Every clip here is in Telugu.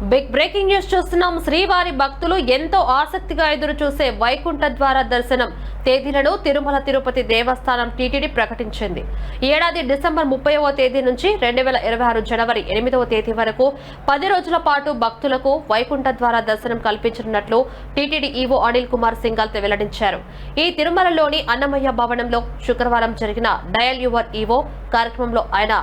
బిగ్ బ్రేకింగ్ న్యూస్ చూస్తున్నాం. శ్రీవారి భక్తులు ఎంతో ఆసక్తిగా ఎదురు చూసే వైకుంఠ ద్వార దర్శనం తేదీలను తిరుమల తిరుపతి దేవస్థానం టీటీడీ ప్రకటించింది. ఏడాది డిసెంబర్ ముప్పైవ తేదీ నుంచి రెండు వేల ఇరవై ఆరు జనవరి ఎనిమిదవ తేదీ వరకు పది రోజుల పాటు భక్తులకు వైకుంఠ ద్వార దర్శనం కల్పించనున్నట్లు టీటీడీ ఈవో అనిల్ కుమార్ సింగాల్ వెల్లడించారు. ఈ తిరుమలలోని అన్నమయ్య భవనంలో శుక్రవారం జరిగిన డయల్ యువర్ ఈవో కార్యక్రమంలో ఆయన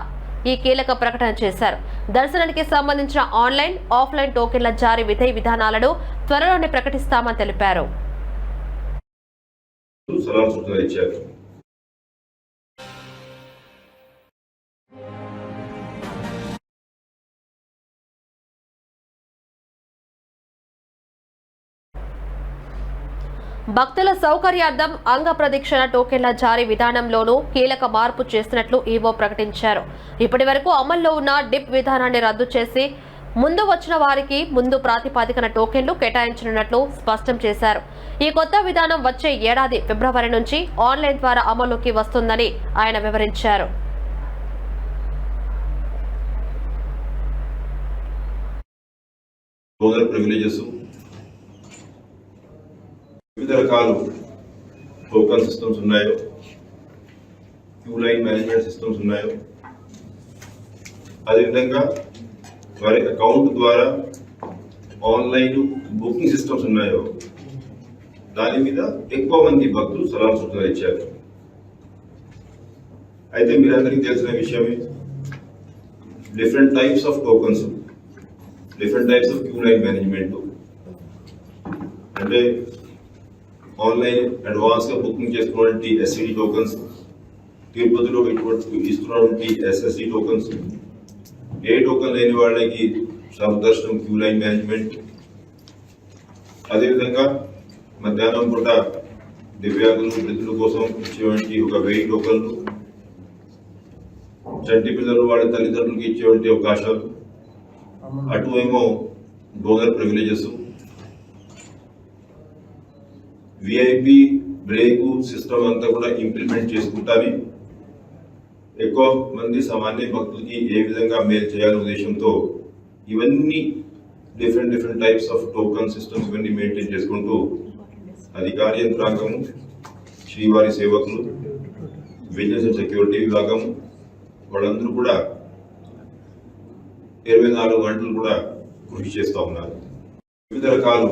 ఈ కీలక ప్రకటన చేశారు. దర్శనానికి సంబంధించిన ఆన్లైన్ ఆఫ్లైన్ టోకెన్ల జారీ విధి విధానాలను త్వరలోనే ప్రకటిస్తామని తెలిపారు. భక్తుల సౌకర్యార్థం అంగ ప్రదక్షిణ టోకెన్ల జారీ విధానంలోనూ కీలక మార్పు చేసినట్లు ఈవో ప్రకటించారు. ఇప్పటి వరకు అమల్లో ఉన్న డిప్ విధానాన్ని రద్దు చేసి ముందు వచ్చిన వారికి ముందు ప్రాతిపాదికన టోకెన్లు కేటాయించనున్నట్లు స్పష్టం చేశారు. ఈ కొత్త విధానం వచ్చే ఏడాది ఫిబ్రవరి నుంచి ఆన్లైన్ ద్వారా అమల్లోకి వస్తుందని ఆయన వివరించారు. ప్రివిలేజెస్ వివిధ రకాలు టోకన్ సిస్టమ్స్ ఉన్నాయో క్యూ లైన్ మేనేజ్మెంట్ సిస్టమ్స్ ఉన్నాయో అదేవిధంగా వారి అకౌంట్ ద్వారా ఆన్లైన్ బుకింగ్ సిస్టమ్స్ ఉన్నాయో దాని మీద ఎక్కువ మంది భక్తులు సలహా సూచనలు ఇచ్చారు అయితే మీరందరికీ తెలిసిన విషయమే different types of tokens different types of queue line management అంటే ఆన్లైన్ అడ్వాన్స్గా బుకింగ్ చేసుకున్నటువంటి ఎస్సిడి టోకన్స్ తిరుపతిలో ఇటువంటి ఇస్తున్నటువంటి ఎస్ఎస్సి టోకన్స్ ఏ టోకన్ లేని వాళ్ళకి దర్శనం క్యూ లైన్ మేనేజ్మెంట్ అదేవిధంగా మధ్యాహ్నం పూట దివ్యాంగులు వృద్ధుల కోసం ఇచ్చేటువంటి ఒక వెయ్యి టోకన్లు చంటి పిల్లలు వాళ్ళ తల్లిదండ్రులకి ఇచ్చేటువంటి అవకాశాలు అటు ఏమో donor privileges VIP break system అంతా కూడా ఇంప్లిమెంట్ చేసుకుంటాని ఎక్కువ మంది సామాన్య భక్తులకి ఏ విధంగా మేలు చేయాలనే ఉద్దేశంతో ఇవన్నీ different different types of token systems ఇవన్నీ మెయింటైన్ చేసుకుంటూ అధికార యంత్రాంగము శ్రీవారి సేవకులు విజిలెన్స్ అండ్ సెక్యూరిటీ విభాగం వాళ్ళందరూ కూడా ఇరవై నాలుగు గంటలు కూడా కృషి చేస్తూ ఉన్నారు. వివిధ రకాలు